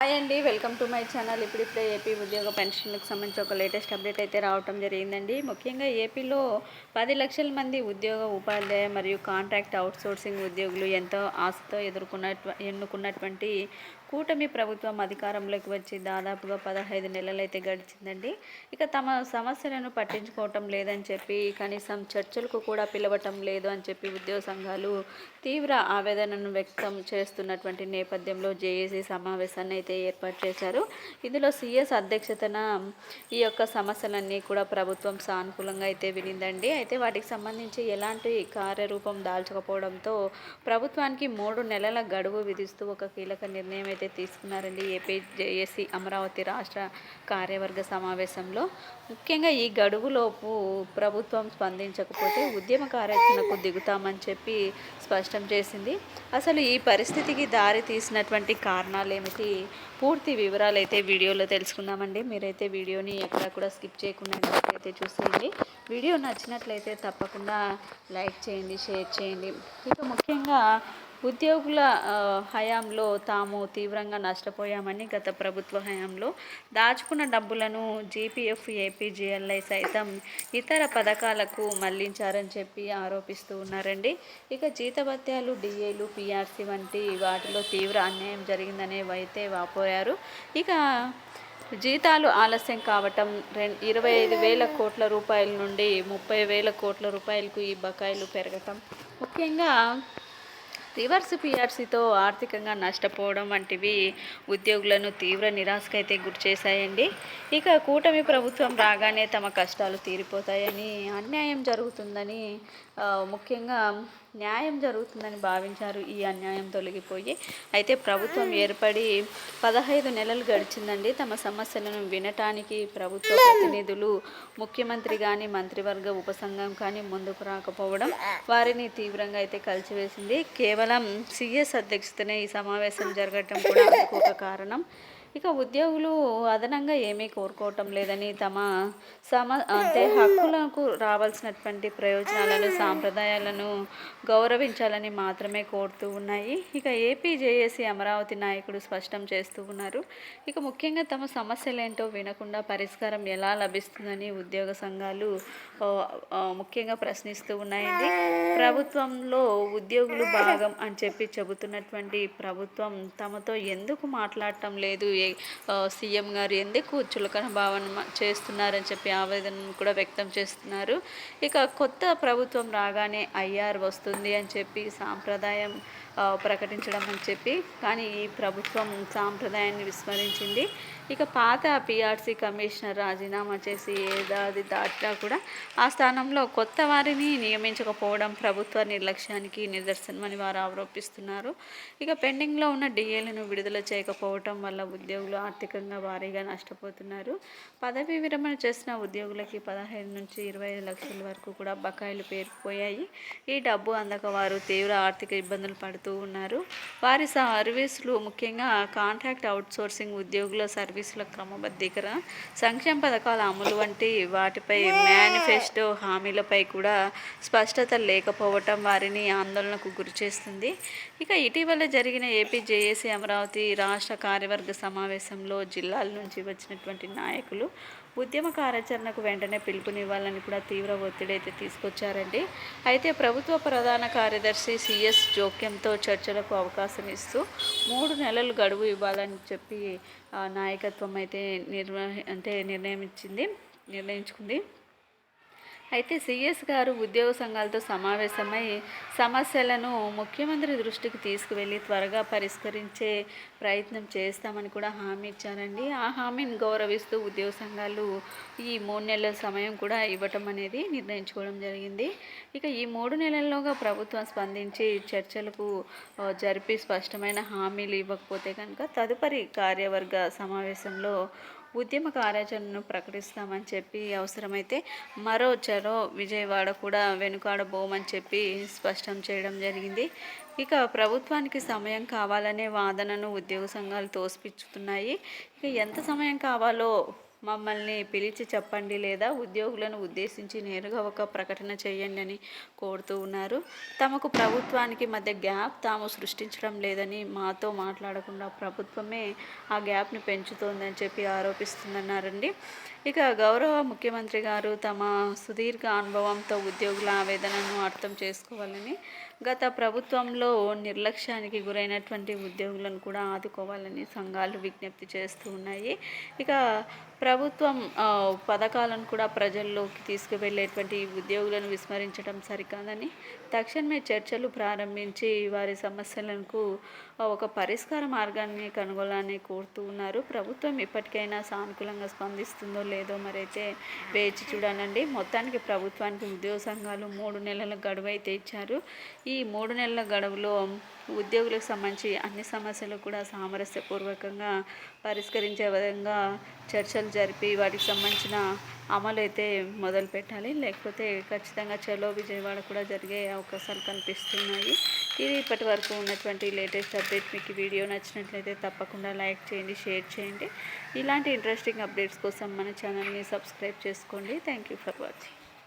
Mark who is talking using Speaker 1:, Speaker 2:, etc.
Speaker 1: Hi అండి welcome to my channel. ఇప్పుడిప్పుడే AP ఉద్యోగ పెన్షన్లకు సంబంధించి ఒక లేటెస్ట్ అప్డేట్ అయితే రావటం జరిగిందండి. ముఖ్యంగా ఏపీలో పది లక్షల మంది ఉద్యోగ ఉపాధ్యాయ మరియు కాంట్రాక్ట్ అవుట్సోర్సింగ్ ఉద్యోగులు ఎంతో ఆశతో ఎదుర్కొన్న ఎన్నుకున్నటువంటి కూటమి ప్రభుత్వం అధికారంలోకి వచ్చి దాదాపుగా పదహైదు నెలలైతే గడిచిందండి. ఇక తమ సమస్యలను పట్టించుకోవటం లేదని చెప్పి కనీసం చర్చలకు కూడా పిలవటం లేదు అని చెప్పి ఉద్యోగ సంఘాలు తీవ్ర ఆవేదనను వ్యక్తం చేస్తున్నటువంటి నేపథ్యంలో జేఏసీ సమావేశాన్ని అయితే ఏర్పాటు చేశారు. ఇందులో సీఎస్ అధ్యక్షతన ఈ యొక్క సమస్యలన్నీ కూడా ప్రభుత్వం సానుకూలంగా అయితే వినిందండి. అయితే వాటికి సంబంధించి ఎలాంటి కార్యరూపం దాల్చకపోవడంతో ప్రభుత్వానికి మూడు నెలల గడువు విధిస్తూ ఒక కీలక నిర్ణయం అయితే తీసుకున్నారండి ఏపీ జేఏసీ అమరావతి రాష్ట్ర కార్యవర్గ సమావేశంలో. ముఖ్యంగా ఈ గడువులోపు ప్రభుత్వం స్పందించకపోతే ఉద్యమ కార్యాచరణకు దిగుతామని చెప్పి స్పష్టం చేసింది. అసలు ఈ పరిస్థితికి దారి తీసినటువంటి కారణాలు ఏమిటి పూర్తి వివరాలు అయితే వీడియోలో తెలుసుకుందామండి. మీరైతే వీడియోని ఎక్కడ కూడా స్కిప్ చేయకుండా అయితే చూసేయండి. వీడియో నచ్చినట్లయితే తప్పకుండా లైక్ చేయండి షేర్ చేయండి. ఇక ముఖ్యంగా ఉద్యోగుల హయాంలో తాము తీవ్రంగా నష్టపోయామని గత ప్రభుత్వ హయాంలో దాచుకున్న డబ్బులను జీపీఎఫ్ ఏపీజీఎల్ఐ సైతం ఇతర పథకాలకు మళ్ళించారని చెప్పి ఆరోపిస్తూ ఉన్నారండి. ఇక జీతభత్యాలు డిఏలు పిఆర్సీ వంటి వాటిలో తీవ్ర అన్యాయం జరిగిందనే అయితే వాపోయారు. ఇక జీతాలు ఆలస్యం కావటం రెండు ఇరవై ఐదు వేల కోట్ల రూపాయల నుండి ముప్పై వేల కోట్ల రూపాయలకు ఈ బకాయిలు పెరగటం. ముఖ్యంగా రివర్స్ పిఆర్సీతో ఆర్థికంగా నష్టపోవడం వంటివి ఉద్యోగులను తీవ్ర నిరాశకైతే గురి చేశాయండి. ఇక కూటమి ప్రభుత్వం రాగానే తమ కష్టాలు తీరిపోతాయని అన్యాయం జరుగుతుందని ముఖ్యంగా న్యాయం జరుగుతుందని భావించారు. ఈ అన్యాయం తొలగిపోయి అయితే ప్రభుత్వం ఏర్పడి పదహైదు నెలలు గడిచిందండి. తమ సమస్యలను వినటానికి ప్రభుత్వ ప్రతినిధులు ముఖ్యమంత్రి కానీ మంత్రివర్గ ఉపసంఘం కానీ ముందుకు రాకపోవడం వారిని తీవ్రంగా అయితే కలిసివేసింది కేవలం సిఎస్ అధ్యక్షతనే ఈ సమావేశం జరగటం కూడా అందుకు ఒక కారణం. ఇక ఉద్యోగులు అదనంగా ఏమీ కోరుకోవటం లేదని తమ సమ అంటే హక్కులకు రావాల్సినటువంటి ప్రయోజనాలను సాంప్రదాయాలను గౌరవించాలని మాత్రమే కోరుతూ ఉన్నాయి. ఇక ఏపీ జేఏసీ అమరావతి నాయకుడు స్పష్టం చేస్తూ ఉన్నారు. ఇక ముఖ్యంగా తమ సమస్యలేంటో వినకుండా పరిష్కారం ఎలా లభిస్తుందని ఉద్యోగ సంఘాలు ముఖ్యంగా ప్రశ్నిస్తూ ఉన్నాయండి. ప్రభుత్వంలో ఉద్యోగులు భాగం అని చెప్పి చెబుతున్నటువంటి ప్రభుత్వం తమతో ఎందుకు మాట్లాడటం లేదు? ఏ సీఎం గారు ఎందుకు చులకన భావన చేస్తున్నారని చెప్పి ఆవేదనను కూడా వ్యక్తం చేస్తున్నారు. ఇక కొత్త ప్రభుత్వం రాగానే ఐఆర్ వస్తుంది అని చెప్పి సాంప్రదాయం ప్రకటించడం అని చెప్పి కానీ ఈ ప్రభుత్వం సాంప్రదాయాన్ని విస్మరించింది. ఇక పాత పిఆర్సీ కమిషనర్ రాజీనామా చేసి ఏడాది దాటినా కూడా ఆ స్థానంలో కొత్త వారిని నియమించకపోవడం ప్రభుత్వ నిర్లక్ష్యానికి నిదర్శనమని వారు ఆరోపిస్తున్నారు. ఇక పెండింగ్లో ఉన్న డిఏలను విడుదల చేయకపోవడం వల్ల ఉద్యోగులు ఆర్థికంగా భారీగా నష్టపోతున్నారు. పదవీ విరమణ చేసిన ఉద్యోగులకి పదహైదు నుంచి ఇరవై ఐదు లక్షల వరకు కూడా బకాయిలు పేరుకుపోయాయి ఈ డబ్బు అందక వారు తీవ్ర ఆర్థిక ఇబ్బందులు పడుతూ ఉన్నారు. వారి సర్వీసులు ముఖ్యంగా కాంట్రాక్ట్ అవుట్సోర్సింగ్ ఉద్యోగుల సర్వీసుల క్రమబద్ధీకరణ సంక్షేమ పథకాల అమలు వంటి వాటిపై మేనిఫెస్టో హామీలపై కూడా స్పష్టత లేకపోవటం వారిని ఆందోళనకు గురిచేస్తుంది. ఇక ఇటీవల జరిగిన ఏపీ జేఏసీ అమరావతి రాష్ట్ర కార్యవర్గ సమావేశంలో జిల్లాల నుంచి వచ్చినటువంటి నాయకులు ఉద్యమ కార్యాచరణకు వెంటనే పిలుపునివ్వాలని కూడా తీవ్ర ఒత్తిడి అయితే తీసుకొచ్చారండి. అయితే ప్రభుత్వ ప్రధాన కార్యదర్శి సిఎస్ జోక్యంతో చర్చలకు అవకాశం ఇస్తూ మూడు నెలలు గడువు ఇవ్వాలని చెప్పి నాయకత్వం అయితే నిర్వ అంటే నిర్ణయం ఇచ్చింది నిర్ణయించుకుంది. అయితే సిఎస్ గారు ఉద్యోగ సంఘాలతో సమావేశమై సమస్యలను ముఖ్యమంత్రి దృష్టికి తీసుకువెళ్ళి త్వరగా పరిష్కరించే ప్రయత్నం చేస్తామని కూడా హామీ ఇచ్చారండి. ఆ హామీని గౌరవిస్తూ ఉద్యోగ సంఘాలు ఈ మూడు నెలల సమయం కూడా ఇవ్వటం అనేది నిర్ణయించుకోవడం జరిగింది. ఇక ఈ మూడు నెలల్లోగా ప్రభుత్వం స్పందించి చర్చలకు జరిపి స్పష్టమైన హామీలు ఇవ్వకపోతే కనుక తదుపరి కార్యవర్గ సమావేశంలో ఉద్యమ కార్యాచరణను ప్రకటిస్తామని చెప్పి అవసరమైతే మరో చెరో విజయవాడ కూడా వెనుకాడబోమని చెప్పి స్పష్టం చేయడం జరిగింది. ఇక ప్రభుత్వానికి సమయం కావాలనే వాదనను ఉద్యోగ సంఘాలు తోసిపుచ్చుతున్నాయి. ఇక ఎంత సమయం కావాలో మమ్మల్ని పిలిచి చెప్పండి లేదా ఉద్యోగులను ఉద్దేశించి నేరుగా ఒక ప్రకటన చేయండి అని కోరుతూ ఉన్నారు. తమకు ప్రభుత్వానికి మధ్య గ్యాప్ తాము సృష్టించడం లేదని మాతో మాట్లాడకుండా ప్రభుత్వమే ఆ గ్యాప్ని పెంచుతోందని చెప్పి ఆరోపిస్తుందన్నారండి. ఇక గౌరవ ముఖ్యమంత్రి గారు తమ సుదీర్ఘ అనుభవంతో ఉద్యోగుల ఆవేదనను అర్థం చేసుకోవాలని గత ప్రభుత్వంలో నిర్లక్ష్యానికి గురైనటువంటి ఉద్యోగులను కూడా ఆదుకోవాలని సంఘాలు విజ్ఞప్తి చేస్తూ ఉన్నాయి. ఇక ప్రభుత్వం పథకాలను కూడా ప్రజల్లోకి తీసుకువెళ్ళేటువంటి ఉద్యోగులను విస్మరించడం సరికాదని తక్షణమే చర్చలు ప్రారంభించి వారి సమస్యలకు ఒక పరిష్కార మార్గాన్ని కనుగొనాలని కోరుతూ ఉన్నారు. ప్రభుత్వం ఇప్పటికైనా సానుకూలంగా స్పందిస్తుందో లేదో మరైతే వేచి చూడాలండి. మొత్తానికి ప్రభుత్వానికి ఉద్యోగ సంఘాలు మూడు నెలల గడువు అయితే ఇచ్చారు. ఈ మూడు నెలల గడువులో ఉద్యోగులకు సంబంధించి అన్ని సమస్యలు కూడా సామరస్యపూర్వకంగా పరిష్కరించే విధంగా చర్చలు జరిపి వాటికి సంబంధించిన అమలు అయితే మొదలు పెట్టాలి లేకపోతే ఖచ్చితంగా చలో విజయవాడ కూడా జరిగే అవకాశాలు కనిపిస్తున్నాయి ఇది ఇప్పటి వరకు ఉన్నటువంటి లేటెస్ట్ అప్డేట్. మీకు వీడియో నచ్చినట్లయితే తప్పకుండా లైక్ చేయండి షేర్ చేయండి. ఇలాంటి ఇంట్రెస్టింగ్ అప్డేట్స్ కోసం మన ఛానల్ని సబ్స్క్రైబ్ చేసుకోండి. Thank you for watching.